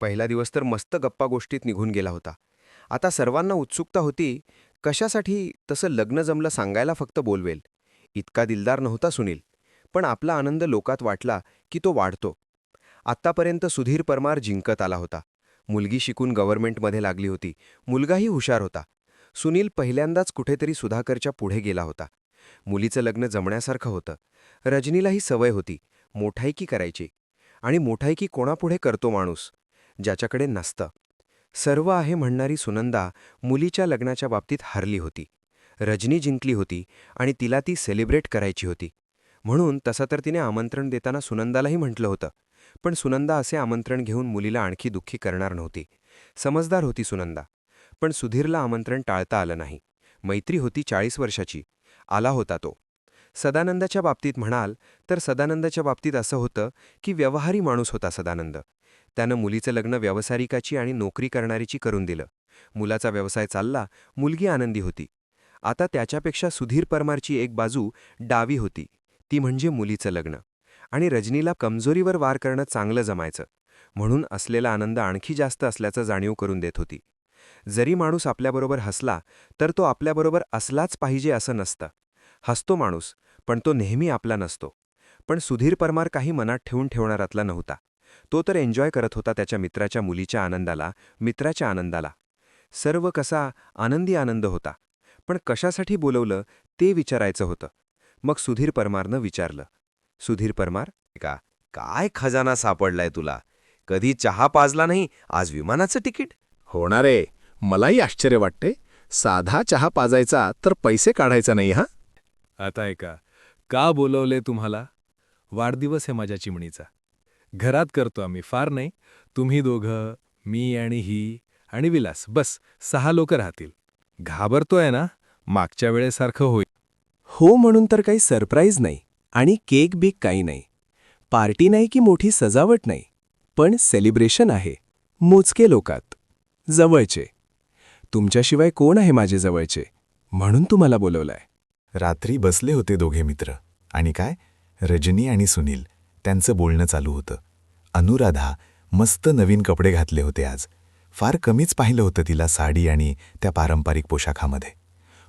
पहिला दिवस तर मस्त गप्पा गोष्टीत निघून गेला होता. आता सर्वांना उत्सुकता होती कशासाठी तसं लग्न जमलं सांगायला फक्त बोलवेल. इतका दिलदार नव्हता सुनील पण आपला आनंद लोकात वाटला की तो वाढतो. आत्तापर्यंत सुधीर परमार जिंकत आला होता. मुलगी शिकून गव्हर्नमेंटमध्ये लागली होती. मुलगाही हुशार होता. सुनील पहिल्यांदाच कुठेतरी सुधाकरच्या पुढे गेला होता. मुलीचं लग्न जमण्यासारखं होतं. रजनीलाही सवय होती. मोठायकी करायची. आणि मोठायकी कोणापुढे करतो माणूस? ज्याच्याकडे नसतं. सर्व आहे म्हणणारी सुनंदा मुलीच्या लग्नाच्या बाबतीत हारली होती. रजनी जिंकली होती आणि तिला ती सेलिब्रेट करायची होती. म्हणून तसं तर तिने आमंत्रण देताना सुनंदालाही म्हटलं होतं. पण सुनंदा असे आमंत्रण घेऊन मुलीला आणखी दुःखी करणार नव्हती. समजदार होती सुनंदा. पण सुधीरला आमंत्रण टाळता आलं नाही. मैत्री होती चाळीस वर्षाची. आला होता तो. सदानंदाच्या बाबतीत म्हणाल तर सदानंदाच्या बाबतीत असं होतं की व्यवहारी माणूस होता सदानंद. त्यानं मुलीचं लग्न व्यावसायिकाची आणि नोकरी करणारीची करून दिलं. मुलाचा व्यवसाय चालला मुलगी आनंदी होती. आता त्याच्यापेक्षा सुधीर परमारची एक बाजू डावी होती ती म्हणजे मुलीचं लग्न. आणि रजनीला कमजोरीवर वार करणं चांगलं जमायचं. म्हणून असलेला आनंद आणखी जास्त असल्याचं जाणीव करून देत होती. जरी माणूस आपल्याबरोबर हसला तर तो आपल्याबरोबर असलाच पाहिजे असं नसतं. हसतो माणूस पण तो नेहमी आपला नसतो. पण सुधीर परमार काही मनात ठेवून ठेवणारातला नव्हता. तो तर एन्जॉय करत होता त्याच्या मित्राच्या मुलीच्या आनंदाला मित्राच्या आनंदाला. सर्व कसा आनंदी आनंद होता. पण कशासाठी बोलवलं ते विचारायचं होतं. मग सुधीर परमारनं विचारलं. सुधीर परमार का काय खजाना सापडलाय तुला? कधी चहा पाजला नाही आज विमानाचं तिकीट? होणार आहे मलाही आश्चर्य वाटते. साधा चहा पाजायचा तर पैसे काढायचा नाही हा? आता ऐका का बोलवले तुम्हाला? वाढदिवस आहे माझ्या चिमणीचा. घरात करतो आम्ही फार नाही. तुम्ही दोघं मी आणि ही आणि विलास बस सहा लोक राहतील. घाबरतोय ना? मागच्या वेळेसारखं होईल. हो म्हणून तर काही सरप्राईज नाही आणि केक बीक काही नाही. पार्टी नाही की मोठी सजावट नाही पण सेलिब्रेशन आहे. मोजके लोकात. जवळचे. तुमच्याशिवाय कोण आहे माझे जवळचे? म्हणून तुम्हाला बोलवलंय. रात्री बसले होते दोघे मित्र. आणि काय? रजनी आणि सुनील. त्यांचं बोलणं चालू होतं. अनुराधा मस्त नवीन कपडे घातले होते आज. फार कमीच पाहिलं होतं तिला साडी आणि त्या पारंपरिक पोशाखामध्ये.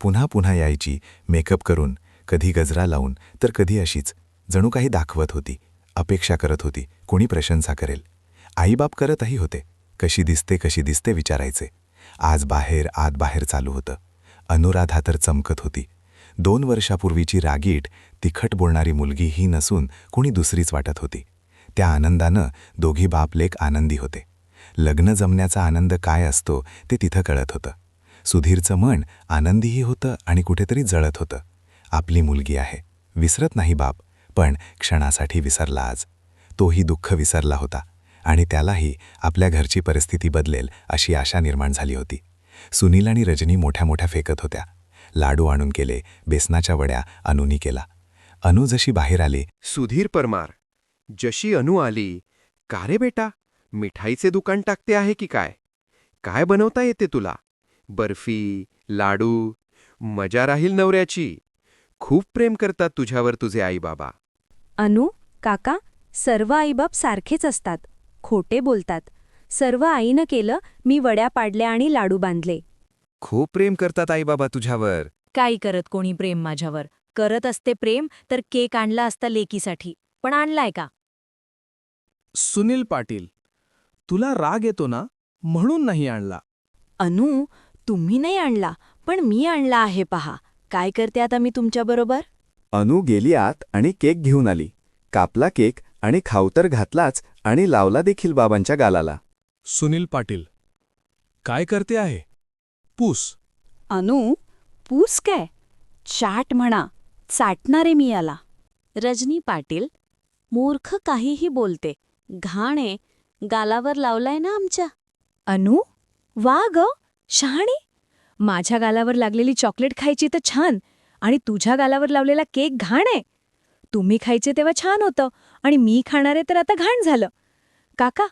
पुन्हा पुन्हा यायची मेकअप करून कधी गजरा लावून तर कधी अशीच. जणू काही दाखवत होती अपेक्षा करत होती कोणी प्रशंसा करेल. आईबाप करतही होते कशी दिसते कशी दिसते विचारायचे. आज बाहेर आत बाहेर चालू होतं. अनुराधा तर चमकत होती. दोन वर्षापूर्वीची रागीट तिखट बोलणारी मुलगी ही नसून कोणी दुसरीच वाटत होती. त्या आनंदानं दोघी बापलेक आनंदी होते. लग्न जमण्याचा आनंद काय असतो ते तिथं कळत होतं. सुधीरचं मन आनंदीही होतं आणि कुठेतरी जळत होतं. आपली मुलगी आहे. विसरत नाही बाप पण क्षणासाठी विसरला आज. तोही दुःख विसरला होता आणि त्यालाही आपल्या घरची परिस्थिती बदलेल अशी आशा निर्माण झाली होती. सुनील आणि रजनी मोठ्या मोठ्या फेकत होत्या. लाडू आणून केले बेसनाच्या वड्या अनुनी केला. अनु जशी बाहेर आली सुधीर परमार जशी अनु आली का रे बेटा मिठाईचे दुकान टाकते आहे की काय? काय बनवता येते तुला? बर्फी लाडू मजा राहील नवऱ्याची. खूप प्रेम करतात तुझ्यावर तुझे आईबाबा. अनु काका सर्व आईबाप सारखेच असतात खोटे बोलतात. सर्व आईनं केलं मी वड्या पाडल्या आणि लाडू बांधले. खूप प्रेम करतात आईबाबा तुझ्यावर. काही करत कोणी प्रेम माझ्यावर? करत असते प्रेम तर केक आणला असता लेकीसाठी. पण आणलाय का? सुनील पाटील तुला राग येतो ना म्हणून नाही आणला. अनु तुम्ही नाही आणला पण मी आणला आहे पहा. काय करते आता मी तुमच्याबरोबर अनु गेली आत आणि केक घेऊन आली. कापला केक आणि खाऊ तर घातलाच आणि लावला देखील बाबांच्या गालाला. सुनील पाटील काय करते आहे? पूस. अनु पूस काय? चाट म्हणा चाटणारे मी याला. रजनी पाटील मूर्ख काहीही बोलते घाणे गालावर लावलाय ना आमच्या. अनु? वा ग शहाणी. माझ्या गालावर लागलेली चॉकलेट खायची तर छान आणि तुझ्या गालावर लावलेला केक घाण. आहे तुम्ही खायचे तेव्हा छान होतं आणि मी खाणारे तर आता घाण झालं. काका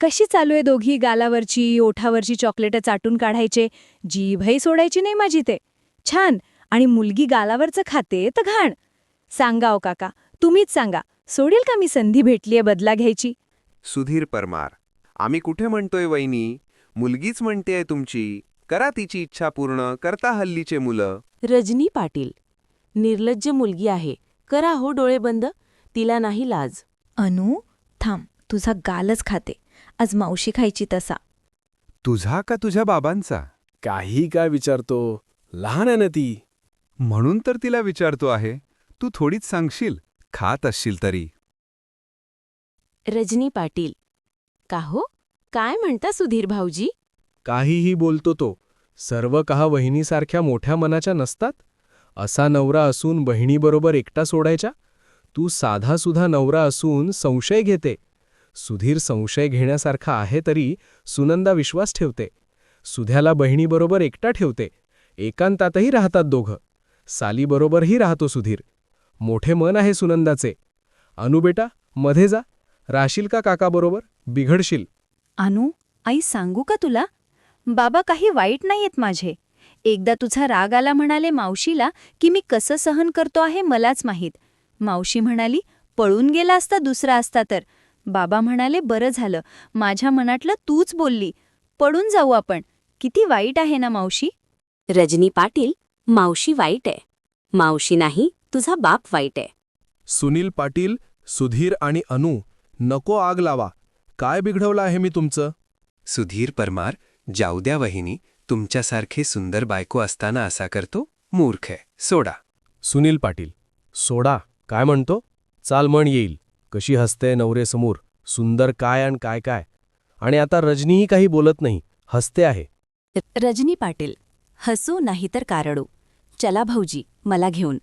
कशी चालू आहे दोघी गालावरची ओठावरची चॉकलेटं चाटून काढायचे? जीभही सोडायची नाही माझी ते. छान आणि मुलगी गालावरचं खाते तर घाण. सांगाव काका तुम्हीच सांगा सोडेल का मी संधी भेटलीये बदला घ्यायची? सुधीर परमार आम्ही कुठे म्हणतोय वहिनी? मुलगीच म्हणतेय तुमची. करा तिची इच्छा पूर्ण करता हल्लीचे मुलं. रजनी पाटील निर्लज्ज मुलगी आहे. करा हो डोळे बंद तिला नाही लाज. अनु थांब तुझा गालच खाते. आज मावशी खायची तसा. तुझा का तुझ्या बाबांचा? काही काय विचारतो? लहान आहे ना ती. म्हणून तर तिला विचारतो आहे. तू थोडीच सांगशील? खात असशील तरी. रजनी पाटील का हो? काय म्हणता सुधीर भाऊजी? काहीही बोलतो तो. सर्व कहा वहिनीसारख्या मोठ्या मनाच्या नसतात? असा नवरा असून बहिणीबरोबर एकटा सोडायच्या तू साधासुधा नवरा असून संशय घेते. सुधीर संशय घेण्यासारखा आहे तरी सुनंदा विश्वास ठेवते. सुध्याला बहिणीबरोबर एकटा ठेवते. एकांतातही राहतात दोघं. सालीबरोबरही राहतो सुधीर. मोठे मन आहे सुनंदाचे. अनुबेटा मध्ये जा. राशील का काकाबरोबर बिघडशील. अनु आई सांगू का तुला? बाबा काही वाईट नाहीयेत माझे. एकदा तुझा राग आला म्हणाले मावशीला की मी कसं सहन करतो आहे मलाच माहीत. मावशी म्हणाली पळून गेला असता दुसरा असता तर. बाबा म्हणाले बरं झालं. माझ्या मनातलं तूच बोलली. पडून जाऊ आपण. किती वाईट आहे ना मावशी? रजनी पाटील मावशी वाईट आहे. मावशी नाही तुझा बाप वाईट आहे. सुनील पाटील सुधीर आणि अनु नको आग लावा. काय बिघडवलं आहे मी तुमचं? सुधीर परमार जाऊ द्या वहिनी तुमच्यासारखे सुंदर बायको असताना असा करतो मूर्ख आहे. सोडा. सुनील पाटील सोडा. काय म्हणतो? चाल म्हण येईल. कशी हसते नवरेसमोर सुंदर काय आणि काय काय. आणि आता रजनीही काही बोलत नाही. हसते आहे. रजनी पाटील हसू नाहीतर कारडू. चला भाऊजी मला घेऊन.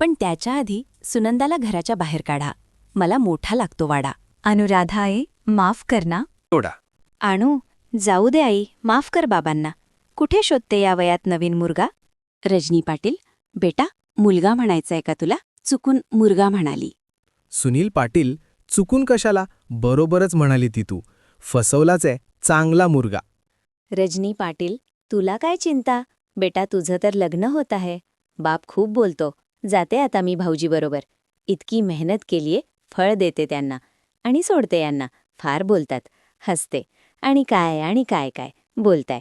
पण त्याच्या आधी सुनंदाला घराच्या बाहेर काढा. मला मोठा लागतो वाडा. अनुराधा आई माफ कर ना. सोडा. आणू जाऊ दे आई माफ कर बाबांना. कुठे शोधते या वयात नवीन मुर्गा रजनी पाटील बेटा मुलगा म्हणायचाय का तुला? चुकून मुर्गा म्हणाली. सुनील पाटील चुकून कशाला? बरोबरच म्हणाली ती तू. फसवलाच आहे चांगला मुर्गा रजनी पाटील तुला काय चिंता? बेटा तुझं तर लग्न होत आहे. बाप खूप बोलतो. जाते आता मी भाऊजीबरोबर इतकी मेहनत केलीये फळ देते त्यांना आणि सोडते यांना. फार बोलतात. हसते. आणि काय आणि काय काय? बोलताय.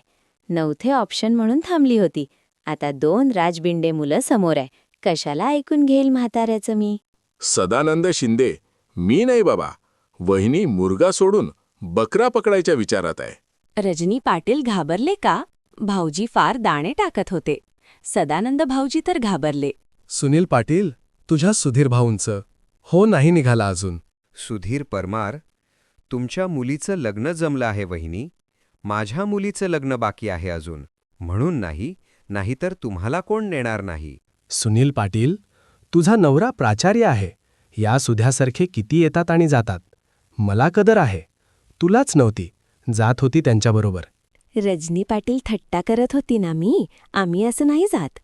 नवथे ऑप्शन म्हणून थांबली होती. आता दोन राजबिंडे मुलं समोर आहे. कशाला ऐकून घेईल म्हाताऱ्याचं मी? सदानंद शिंदे मी नाही बाबा. वहिनी मुर्गा सोडून बकरा पकडायच्या विचारात आहे. रजनी पाटील घाबरले का? भाऊजी फार दाणे टाकत होते. सदानंद भाऊजी तर घाबरले. सुनील पाटील तुझ्या सुधीर भाऊंचं. हो नाही निघाला अजून. सुधीर परमार तुमच्या मुलीचं लग्न जमलं आहे वहिनी. माझ्या मुलीचं लग्न बाकी आहे अजून. म्हणून नाही नाहीतर तुम्हाला कोण नेणार नाही? सुनील पाटील तुझा नवरा प्राचार्य आहे. या सुध्यासारखे किती येतात आणि जातात. मला कदर आहे. तुलाच नव्हती. जात होती त्यांच्याबरोबर. रजनी पाटील थट्टा करत होती ना मी? आम्ही असं नाही जात.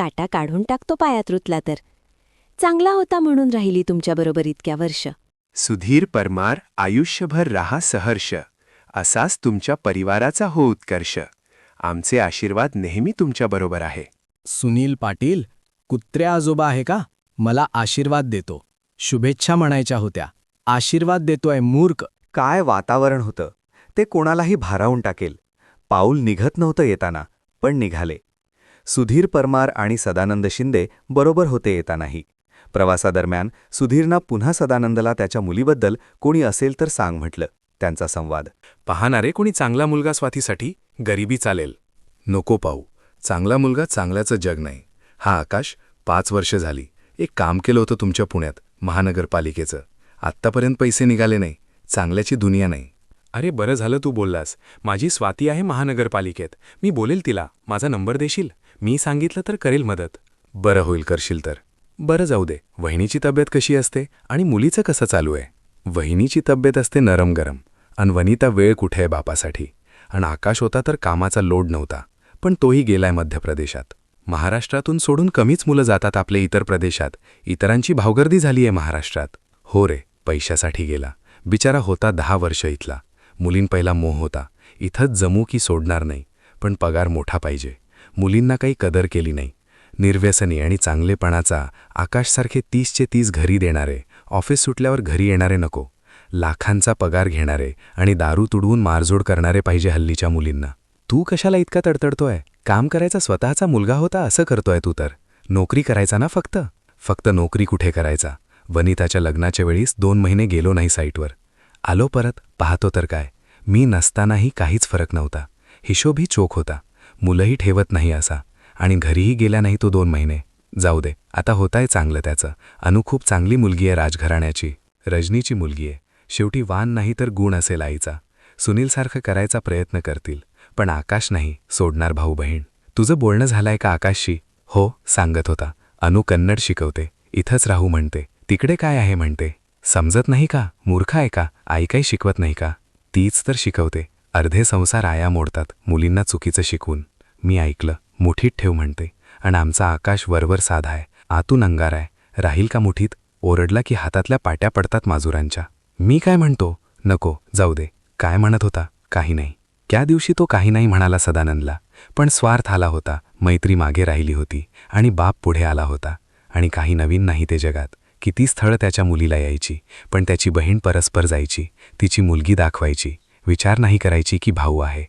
काटा काढून टाकतो पायात रुतला तर. चांगला होता म्हणून राहिली तुमच्याबरोबर इतक्या वर्ष. सुधीर परमार आयुष्यभर राहा सहर्ष. असाच तुमच्या परिवाराचा हो उत्कर्ष. आमचे आशीर्वाद नेहमी तुमच्याबरोबर आहे. सुनील पाटील कुत्र्या आजोबा आहे का? मला आशीर्वाद देतो. शुभेच्छा म्हणायच्या होत्या. आशीर्वाद देतोय मूर्ख. काय वातावरण होतं? ते कोणालाही भारावून टाकेल. पाऊल निघत नव्हतं येताना पण निघाले. सुधीर परमार आणि सदानंद शिंदे बरोबर होते येतानाही. प्रवासादरम्यान सुधीरना पुन्हा सदानंदला त्याच्या मुलीबद्दल कोणी असेल तर सांग म्हटलं त्यांचा संवाद. पाहणारे कोणी चांगला मुलगा स्वातीसाठी? गरिबी चालेल. नको पाहू. चांगला मुलगा चांगल्याचं जग नाही. हा आकाश पाच वर्ष झाली. एक काम केलं होतं तुमच्या पुण्यात महानगरपालिकेचं. आत्तापर्यंत पैसे निघाले नाही. चांगल्याची दुनिया नाही. अरे बरं झालं तू बोललास. माझी स्वाती आहे महानगरपालिकेत. मी बोलेल तिला. माझा नंबर देशील? मी सांगितलं तर करेल मदत. बरं होईल करशील तर. बरं जाऊ दे. वहिनीची तब्येत कशी असते आणि मुलीचं कसं चालू आहे? वहिनीची तब्येत असते नरम गरम आणि वनिता वेळ कुठे आहे बापासाठी? आणि आकाश होता तर कामाचा लोड नव्हता. पण तोही गेलाय मध्य प्रदेशात महाराष्ट्रातून सोडून कमीच मुलं जातात आपले इतर प्रदेशात. इतरांची भावगर्दी झाली आहे महाराष्ट्रात. हो रे पैशासाठी गेला. बिचारा होता दहा वर्ष इथला. मुलीं पहिला मोह होता. इथंच जमू की सोडणार नाही. पण पगार मोठा पाहिजे. मुलींना काही कदर केली नाही. निर्व्यसनी आणि चांगलेपणाचा आकाशसारखे तीसचे तीस घरी देणारे ऑफिस सुटल्यावर घरी येणारे नको. लाखांचा पगार घेणारे आणि दारू तुडवून मारजोड करणारे पाहिजे हल्लीच्या मुलींना. तू कशाला इतका तडतडतोय? काम करायचा स्वतःचा मुलगा होता असं करतोय तू तर. नोकरी करायचा ना फक्त? फक्त नोकरी कुठे करायचा? वनिताच्या लग्नाच्या वेळीस दोन महिने गेलो नाही साईटवर. आलो परत पाहतो तर काय. मी नसतानाही काहीच फरक नव्हता. हिशोबही चोख होता. मुलंही ठेवत नाही असा. आणि घरीही गेला नाही तो दोन महिने. जाऊ दे आता होताय चांगलं त्याचं. अनु खूप चांगली मुलगी आहे राजघराण्याची. रजनीची मुलगी आहे. शेवटी वान नाही तर गुण असेल आईचा. सुनीलसारखं करायचा प्रयत्न करतील. पण आकाश नाही सोडणार भाऊ बहीण तुझं बोलणं झालंय का आकाशशी? हो सांगत होता. अनु कन्नड शिकवते. इथंच राहू म्हणते. तिकडे काय आहे म्हणते? समजत नाही का? मूर्ख आहे का? आई काही शिकवत नाही का? तीच तर शिकवते. अर्धे संसार आया मोडतात मुलींना चुकीचं शिकवून मी ऐकलं मुठीत ठेव म्हणते. आणि आमचा आकाश वरवर साधा आहे. आतून अंगार आहे. राहील का मुठीत? ओरडला की हातातल्या पाट्या पडतात माजुरांच्या. मी काय म्हणतो? नको जाऊ दे. काय म्हणत होता? काही नाही. त्या दिवशी तो काही नाही म्हणाला सदानंदला. पण स्वार्थ आला होता. मैत्री मागे राहिली होती. आणि बाप पुढे आला होता. आणि काही नवीन नाही ते जगात. किती स्थळं त्याच्या मुलीला यायची. पण त्याची बहीण परस्पर जायची. तिची मुलगी दाखवायची. विचार नाही करायची की भाऊ आहे.